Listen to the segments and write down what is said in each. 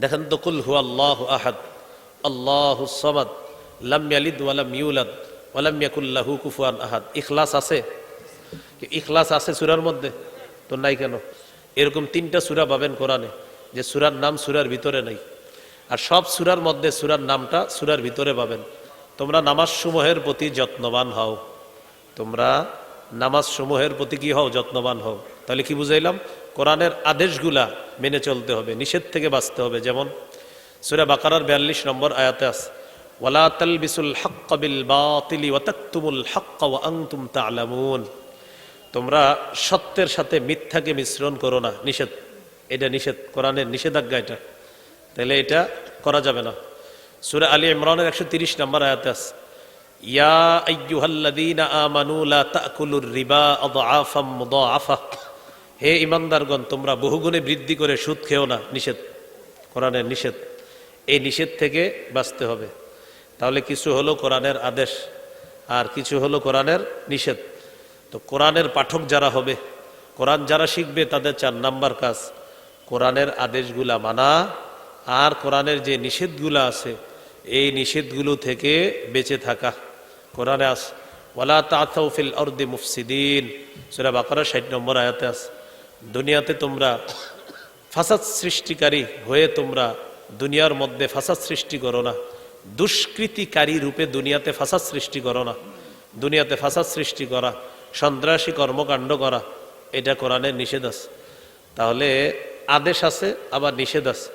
দেখেন তো, কুল হু আল্লাহ আহাদ, আল্লাহ সমাদ, লাম ইয়ালিদ ওয়ালাম ইউলাদ ওয়ালাম ইয়াকুল্লাহু কুফুয়ান আহাদ। ইখলাস আছে? ইখলাস আছে সুরার মধ্যে? তো নাই কেন? এরকম তিনটা সুরা পাবেন কোরআনে, যে সুরার নাম সুরার ভিতরে নাই। আর সব সুরার মধ্যে সুরার নামটা সুরার ভিতরে পাবেন। তোমরা নামাজ সমূহের প্রতি যত্নবান হও। তোমরা নামাজ সমূহের প্রতি কি হও? যত্নবান হও। তাহলে কি বুঝাইলাম? কোরআনের আদেশগুলা মেনে চলতে হবে, নিষেধ থেকে বাঁচতে হবে। যেমন সুরা বাকারার বিয়াল্লিশ নম্বর আয়াতে আস ওয়ালা তালবিসুল হাক্কা বিল বাতিলি ওয়া তাকতুমুল হাক্কা ওয়া আনতুম তা'লামুন। তোমরা সত্যের সাথে মিথ্যাকে মিশ্রণ করো না, নিষেধ। এটা নিষেধ, কোরআনের নিষেধাজ্ঞা এটা। তাহলে এটা করা যাবে না। সুরা আলী ইমরানের একশো তিরিশ নম্বর আয়াতে আছে, ইয়া আইয়ুহাল্লাযীনা আমানু লা তাকুলুর রিবা আদআফাম মুদাআফা হে ইমানদারগণ, তোমরা বহুগুণে বৃদ্ধি করে সুদ খেও না, নিষেধ। কোরআনের নিষেধ। এই নিষেধ থেকে বাঁচতে হবে। তাহলে কিছু হলো কোরআনের আদেশ, আর কিছু হলো কোরআনের নিষেধ। তো কোরআনের পাঠক যারা হবে, কোরআন যারা শিখবে, তাদের চার নাম্বার কাজ। কোরআনের আদেশগুলা মানা, আর কোরআনের যে নিষেধগুলো আছে, এই নিষেধগুলো থেকে বেঁচে থাকা। কোরআনে আস, ওয়ালা তাউফিল অর্দি মুফসিদিন। সেটা বাকারা ষাট নম্বর আয়াতে আস। দুনিয়াতে তোমরা ফাসাদ সৃষ্টিকারী হয়ে তোমরা দুনিয়ার মধ্যে ফাসাদ সৃষ্টি করো না। দুষ্কৃতিকারী রূপে দুনিয়াতে ফাসাদ সৃষ্টি করো না। দুনিয়াতে ফাসাদ সৃষ্টি করা, সন্ত্রাসী কর্মকাণ্ড করা, এটা কোরআনের নিষেধ আছে। তাহলে আদেশ আছে, আবার নিষেধ আছে।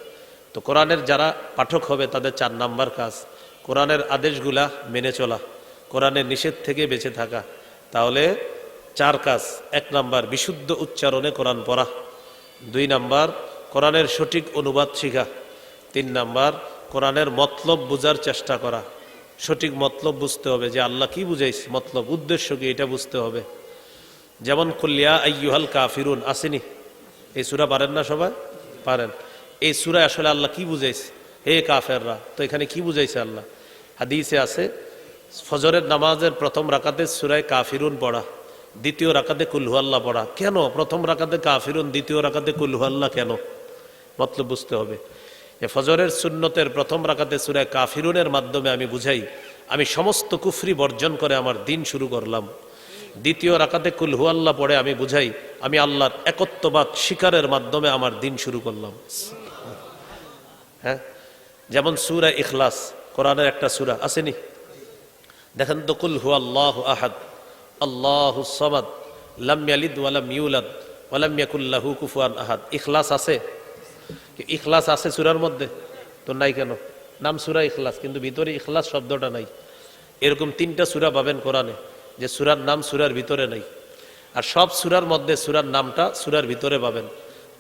তো কোরআনের যারা পাঠক হবে, তাদের চার নাম্বার কাজ। কোরআনের আদেশগুলা মেনে চলা, কোরআনের নিষেধ থেকে বেঁচে থাকা। তাহলে চার কাজ। এক নাম্বার, বিশুদ্ধ উচ্চারণে কোরআন পড়া। দুই নাম্বার, কোরআনের সঠিক অনুবাদ শিখা। তিন নাম্বার, কোরআনের মতলব বোঝার চেষ্টা করা। সঠিক মতলব বুঝতে হবে যে আল্লাহ কি বুঝাইছে, মতলব, উদ্দেশ্য কি এটা বুঝতে হবে। যেমন কুল্লিয়া আইয়ুহাল কাফিরুন, আসেনি? এই সুরা পারেন না সবাই? পারেন। এই সুরায় আসলে আল্লাহ কি বুঝাইছে? হে কাফেররা, তো এখানে কি বুঝাইছে আল্লাহ? হাদিসে আছে, ফজরের নামাজের প্রথম রাকাতে সুরায় কাফিরুন পড়া। দ্বিতীয় রাকাতে কুল্হু আল্লাহ পড়া। কেন? প্রথম রাকাতে কাফিরুন, দ্বিতীয় রাকাতে কুল্হু আল্লাহ কেন? মতলব বুঝতে হবে। এ ফজরের সুন্নতের প্রথম রাকাতে সুরায় কাফিরুনের মাধ্যমে আমি বুঝাই, আমি সমস্ত কুফরি বর্জন করে আমার দিন শুরু করলাম। দ্বিতীয় রাকাতে কুলহু আল্লাহ পড়ে আমি বুঝাই, আমি আল্লাহর একত্ববাদ শিকারের মাধ্যমে আমার দিন শুরু করলাম। হ্যাঁ? যেমন সুরা ইখলাস, কোরআনের একটা সুরা আসেনি? দেখেন তো কুল হু আল্লাহ আহাদ। আল্লাহ সমাদ, লাম ইয়ালিদ ওয়ালাম ইউলাদ ওয়ালাম ইয়াকুল্লাহু কুফুয়ান আহাদ। ইখলাস আছে? ইখলাস আছে সুরার মধ্যে? তো নাই কেন? নাম সুরা ইখলাস, কিন্তু ভিতরে ইখলাস শব্দটা নাই। এরকম তিনটা সুরা পাবেন কোরআনে, যে সুরার নাম সুরার ভিতরে নাই। আর সব সুরার মধ্যে সুরার নামটা সুরার ভিতরে পাবেন।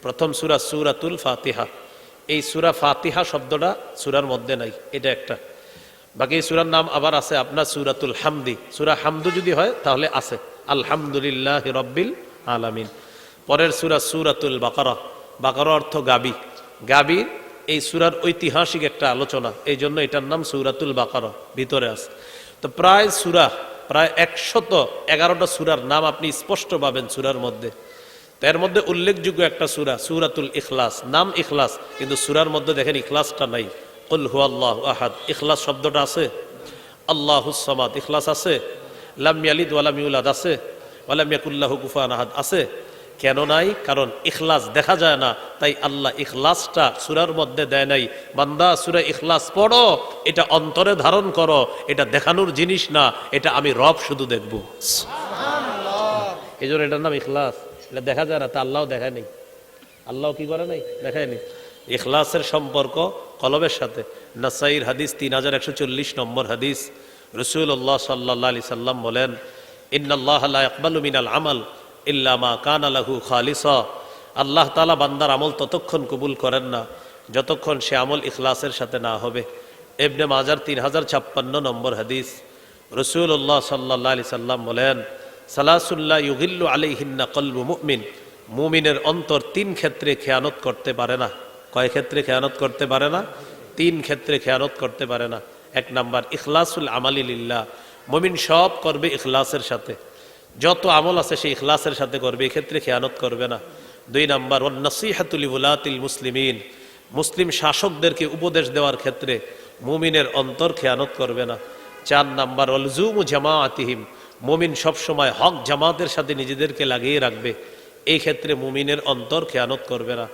প্রথম সুরা সুরাতুল ফাতিহা। এই সুরা ফাতিহা শব্দটা সুরার মধ্যে নাই, এটা একটা। বাকি সুরার নাম আবার আছে আপনার সুরাতুল হামদি। সুরা হামদু যদি হয়, তাহলে আছে। আলহামদুলিল্লাহ রব্বিল আলামিন। পরের সুরা সুরাতুল বাকারা। বাকারা অর্থ গাবি। গাবি এই সুরার ঐতিহাসিক একটা আলোচনা। এই জন্য এটার নাম সুরাতুল বাকারা ভিতরে আছে। তো প্রায় সুরা, প্রায় একশত এগারোটা সুরার নাম আপনি স্পষ্ট পাবেন সুরার মধ্যে। এর মধ্যে উল্লেখযোগ্য একটা সুরা, সুরাতুল ইখলাস। নাম ইখলাস, কিন্তু সুরার মধ্যে দেখেন ইখলাসটা নাই। কুল হু আল্লাহ আহাদ। ইখলাস শব্দটা আছে? আল্লাহ সমাদ। ইখলাস আছে? লাম ইয়ালিদ ওয়ালাম ইউলাদ আছে? ওয়ালাম ইয়াকুল্লাহু কুফান আহাদ। আছে? কেন নাই? কারণ ইখলাস দেখা যায় না। তাই আল্লাহ ইখলাসটা সুরার মধ্যে দেয় নাই। বান্দা সুরা ইখলাস পড়ো এটা অন্তরে ধারণ করো। এটা দেখানোর জিনিস না। এটা আমি রব শুধু দেখব। এই জন্য এটার নাম ইখলাস। এটা দেখা যায় না তা আল্লাহ দেখায় নেই। আল্লাহ কি করে নাই? দেখায় নেই। ইখলাসের সম্পর্ক কলবের সাথে। নাসাইর হাদিস তিন হাজার একশো চল্লিশ নম্বর হাদিস। রসুল্লাহ সাল্লাহ আলি সাল্লাম বলেন ইন্নআল্লাহ আকবাল মিনাল আমাল ইল্লামা কান আলাহু খালিসা। আল্লাহ তালা বান্দার আমল ততক্ষণ কবুল করেন না, যতক্ষণ সে আমল ইখলাসের সাথে না হবে। এবনে মাজার তিন হাজার ছাপ্পান্ন নম্বর হাদিস। রসুল্লাহ সাল্লাহ আলি সাল্লাম বলেন সালাসুল্লাহ ইউহিল্লু আলিহিন্না কলবু মুমিন। মুমিনের অন্তর তিন ক্ষেত্রে খেয়ানত করতে পারে না। কয় ক্ষেত্রে খেয়ানত করতে পারে না? তিন ক্ষেত্রে খেয়ানত করতে পারে না। এক নাম্বার, ইখলাসুল আমালিল্লাহ মুমিন সব করবে ইখলাসের সাথে। যত আমল আছে সেই ইখলাসের সাথে করবে, এক্ষেত্রে খেয়ানত করবে না। দুই নাম্বার ও নসিহাতুল উলাতিল মুসলিমিন। মুসলিম শাসকদেরকে উপদেশ দেওয়ার ক্ষেত্রে মুমিনের অন্তর খেয়ানত করবে না। চার নাম্বার অলজুম জামাআতিহিম। মুমিন সবসময় হক জামাতের সাথে নিজেদেরকে লাগিয়ে রাখবে। এই ক্ষেত্রে মুমিনের অন্তর খেয়ানত করবে না।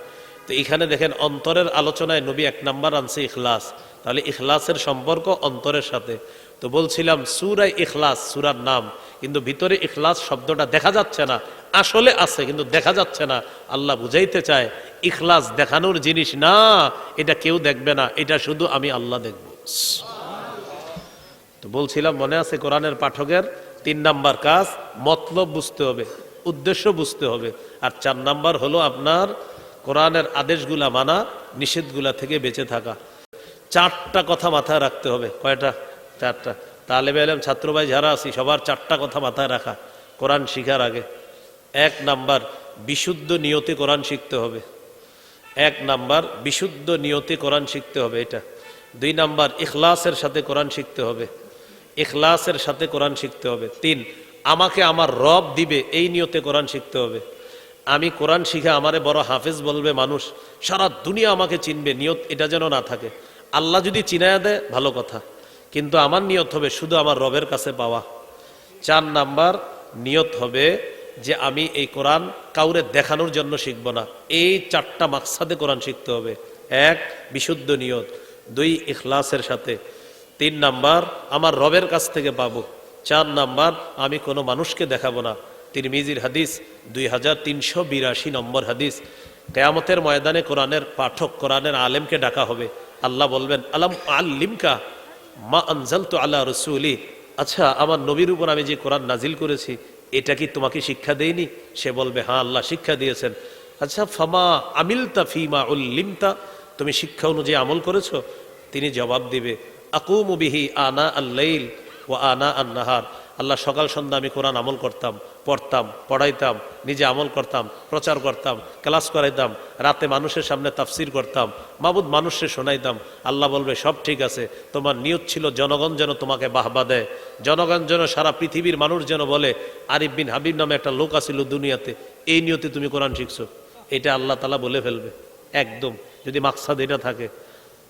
তো এখানে দেখেন অন্তরের আলোচনায় নবী এক নাম্বার আনছে ইখলাস। তাহলে ইখলাসের সম্পর্ক অন্তরের সাথে। তো বলছিলাম সুরাই ইখলাস, সুরার নাম, কিন্তু ভিতরে ইখলাস শব্দটা দেখা যাচ্ছে না। আসলে আছে, কিন্তু দেখা যাচ্ছে না। আল্লাহ বুঝাইতে চায়, ইখলাস দেখানোর জিনিস না, এটা কেউ দেখবে না, এটা শুধু আমি আল্লাহ দেখব। তো বলছিলাম, মনে আছে কোরআনের পাঠকের তিন নাম্বার কাজ? মতলব বুঝতে হবে, উদ্দেশ্য বুঝতে হবে। আর চার নাম্বার হলো আপনার কোরআনের আদেশগুলা মানা, নিষেধগুলা থেকে বেঁচে থাকা। চারটা কথা মাথায় রাখতে হবে। কয়টা? চারটা। তালেবে আলম ছাত্র ভাই যারা আছি, সবার চারটা কথা মাথায় রাখা। কোরআন শিখার আগে। এক নাম্বার, বিশুদ্ধ নিয়তে কোরআন শিখতে হবে। এক নাম্বার, বিশুদ্ধ নিয়তে কোরআন শিখতে হবে এটা। দুই নাম্বার, ইখলাসের সাথে কোরআন শিখতে হবে। ইখলাসের সাথে কোরআন শিখতে হবে। তিন, আমাকে আমার রব দিবে, এই নিয়তে কোরআন শিখতে হবে। আমি কোরআন শিখে আমারে বড় হাফেজ বলবে মানুষ, সারা দুনিয়া আমাকে চিনবে, নিয়ত এটা যেন না থাকে। আল্লাহ যদি চিনায়া দেয়, ভালো কথা। কিন্তু আমার নিয়ত হবে শুধু আমার রবের কাছে পাওয়া। চার নাম্বার, নিয়ত হবে যে আমি এই কোরআন কাউরে দেখানোর জন্য শিখব না। এই চারটা মাকসাদে কোরআন শিখতে হবে। এক, বিশুদ্ধ নিয়ত। দুই, ইখলাসের সাথে। তিন নাম্বার, আমার রবের কাছ থেকে পাবো। চার নাম্বার, আমি কোনো মানুষকে দেখাবো না। তিরমিজির হাদিস, দুই হাজার তিনশো বিরাশি নম্বর হাদিস। কেয়ামতের ময়দানে কোরআনের পাঠক, কোরআনের আলেমকে ডাকা হবে। আল্লাহ বলবেন, আলাম আল্লিমকা মা আনজাল তো আল্লাহ রসুলি? আচ্ছা আমার নবীর উপর আমি যে কোরআন নাজিল করেছি, এটা কি তোমাকে শিক্ষা দেয়নি? সে বলবে হ্যাঁ আল্লাহ শিক্ষা দিয়েছেন। আচ্ছা ফামা আমিলতা ফিমা উল্লিমতা? তুমি শিক্ষা অনুযায়ী আমল করেছ? তিনি জবাব দিবে, আকুমু বিহি আনা আল্লাইল ও আনা আন্নাহার। আল্লাহ সকাল সন্ধ্যা আমি কোরআন আমল করতাম, পড়তাম, পড়াইতাম, নিজে আমল করতাম, প্রচার করতাম, ক্লাস করাইতাম, রাতে মানুষের সামনে তাফসির করতাম, মাবুদ মানুষে শোনাইতাম, আল্লাহ বলবে, সব ঠিক আছে, তোমার নিয়ত ছিল জনগণ যেন তোমাকে বাহবা দেয়, জনগণ যেন সারা পৃথিবীর মানুষ যেন বলে, আরিফ বিন হাবিব নামে একটা লোক আছিল দুনিয়াতে, এই নিয়তে তুমি কোরআন শিখছো। এটা আল্লাহ তালা বলে ফেলবে, একদম, যদি মাকসাদ এটা থাকে।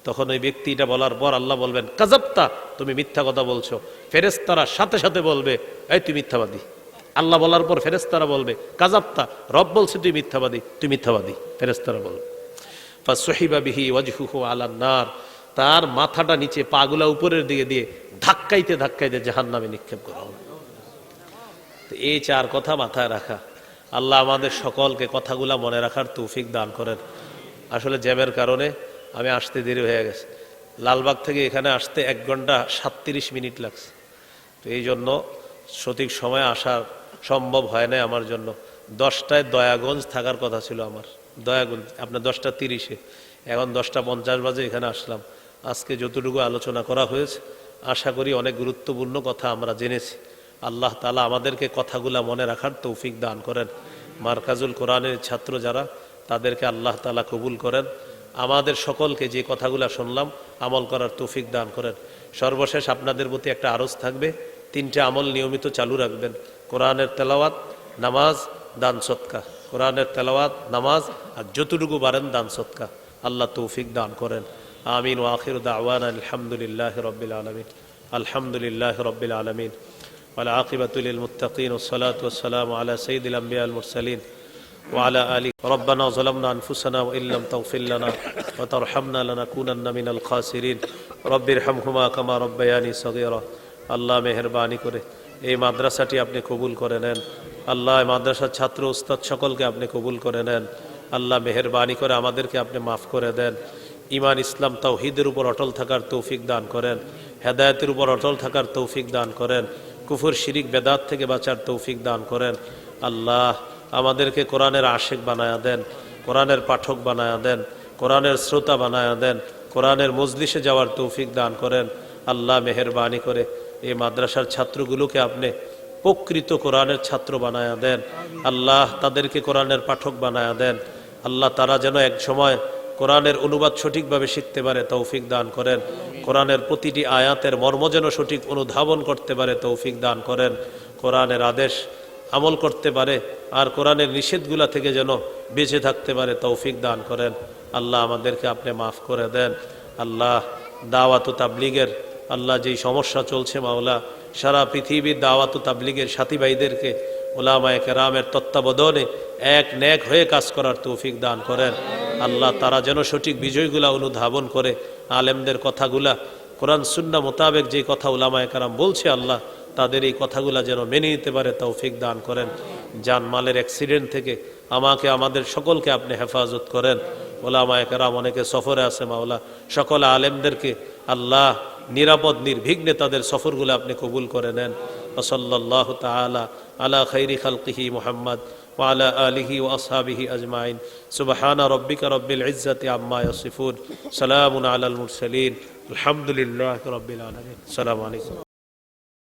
তখন ওই ব্যক্তি এটা বলার পর আল্লাহ বলবেন কাজাপ্তা তুমি মিথ্যা কথা বলছো। ফেরেস্তারা সাথে সাথে বলবে, এই তুই মিথ্যাবাদী। আল্লাহ বলার পর ফেরেস্তারা বলবে কাজাপ্তা রব বলছে তুই মিথ্যাবাদী তুই মিথ্যাবাদী। ফেরেস্তারা বলবে, ফাসহিবা বিহি ওয়াজহুহু আলান নার। তার মাথাটা নিচে পাগুলা উপরের দিকে দিয়ে ধাক্কাইতে ধাক্কাইতে জাহান্নামে নিক্ষেপ করা হবে তো এই চার কথা মাথায় রাখা। আল্লাহ আমাদের সকলকে কথাগুলা মনে রাখার তৌফিক দান করেন। আসলে জ্যামের কারণে আমি আসতে দেরি হয়ে গেছে। লালবাগ থেকে এখানে আসতে এক ঘণ্টা সাতত্রিশ মিনিট লাগছে। তো এই জন্য সঠিক সময় আসা সম্ভব হয় না আমার জন্য। দশটায় দয়াগঞ্জ থাকার কথা ছিল আমার। দয়াগঞ্জ, আপনার দশটা তিরিশে। এখন দশটা পঞ্চাশ বাজে এখানে আসলাম। আজকে যতটুকু আলোচনা করা হয়েছে, আশা করি অনেক গুরুত্বপূর্ণ কথা আমরা জেনেছি। আল্লাহ তালা আমাদেরকে কথাগুলা মনে রাখার তৌফিক দান করেন। মার্কাজুল কোরআনের ছাত্র যারা, তাদেরকে আল্লাহ তালা কবুল করেন। আমাদের সকলকে যে কথাগুলো শুনলাম আমল করার তৌফিক দান করেন সর্বশেষ আপনাদের প্রতি একটা আরজ থাকবে তিনটে আমল নিয়মিত চালু রাখবেন কোরআনের তেলাওয়াত নামাজ দান সৎকা কোরআনের তেলাওয়াত নামাজ আর যতটুকু পারেন দান সৎকা আল্লাহ তৌফিক দান করেন আমিন ও আখির দাওয়ান আলহামদুলিল্লাহ রবিল আলমিন আলহামদুলিল্লাহ রবিল আলমিন والعاقبة للمتقين والصلاة والسلام على سيد الأنبياء المرسلين وعلى آله ربنا ظلمنا أنفسنا وإن لم تغفر لنا وترحمنا لنكونن من الخاسرين رب ارحمهما كما ربياني صغيرا আল্লাহ মেহরবানি করে এই মাদ্রাসাটি আপনি কবুল করে নেন আল্লাহ এই মাদ্রাসার ছাত্র উস্তাদ সকলকে আপনি কবুল করে নেন আল্লাহ মেহরবানি করে আমাদেরকে আপনি মাফ করে দেন ইমান ইসলাম তাওহিদের উপর অটল থাকার তৌফিক দান করেন হেদায়তের উপর অটল থাকার তৌফিক দান করেন কুফর শিরিক বেদাত থেকে বাঁচার তৌফিক দান করেন আল্লাহ আমাদেরকে কোরআনের আশেক বানায়া দেন, কোরআনের পাঠক বানায়া দেন, কোরআনের শ্রোতা বানায়া দেন, কোরআনের মজলিসে যাওয়ার তৌফিক দান করেন। আল্লাহ মেহরবানি করে এই মাদ্রাসার ছাত্রগুলোকে আপনি প্রকৃত কোরআনের ছাত্র বানায়া দেন। আল্লাহ তাদেরকে কোরআনের পাঠক বানায়া দেন। আল্লাহ তারা যেন এক সময় কোরআনের অনুবাদ সঠিকভাবে শিখতে পারে, তৌফিক দান করেন। কোরআনের প্রতিটি আয়াতের মর্ম যেন সঠিক অনুধাবন করতে পারে, তৌফিক দান করেন। কোরআনের আদেশ আমল করতে পারে আর কোরআনের নিষেধগুলা থেকে যেন বেঁচে থাকতে পারে, তৌফিক দান করেন। আল্লাহ আমাদেরকে আপনি মাফ করে দেন। আল্লাহ দাওয়াত তাবলিগের, আল্লাহ যেই সমস্যা চলছে মাওলা, সারা পৃথিবীর দাওয়াত তাবলিগের সাথী ভাইদেরকে ওলামায় কেরামের তত্ত্বাবধানে এক ন্যাক হয়ে কাজ করার তৌফিক দান করেন। আল্লাহ তারা যেন সঠিক বিজয়গুলা অনুধাবন করে, আলেমদের কথাগুলা, কোরআন সুন্না মোতাবেক যে কথা ওলামায় কারাম বলছে আল্লাহ তাদের এই কথাগুলা যেন মেনে নিতে পারে তৌফিক দান করেন যান মালের অ্যাক্সিডেন্ট থেকে আমাকে আমাদের সকলকে আপনি হেফাজত করেন ওলামায় কারাম অনেকে সফরে আছে মাওলা সকল আলেমদেরকে আল্লাহ নিরাপদ নির্বিঘ্নে তাদের সফরগুলো আপনি কবুল করে নেন ওসল্লাহ তালা আলা খৈরি খালকিহি মোহাম্মদ وعلى آله وأصحابه أجمعين سبحان ربك رب العزة عما يصفون سلام على المرسلين الحمد لله رب العالمين السلام عليكم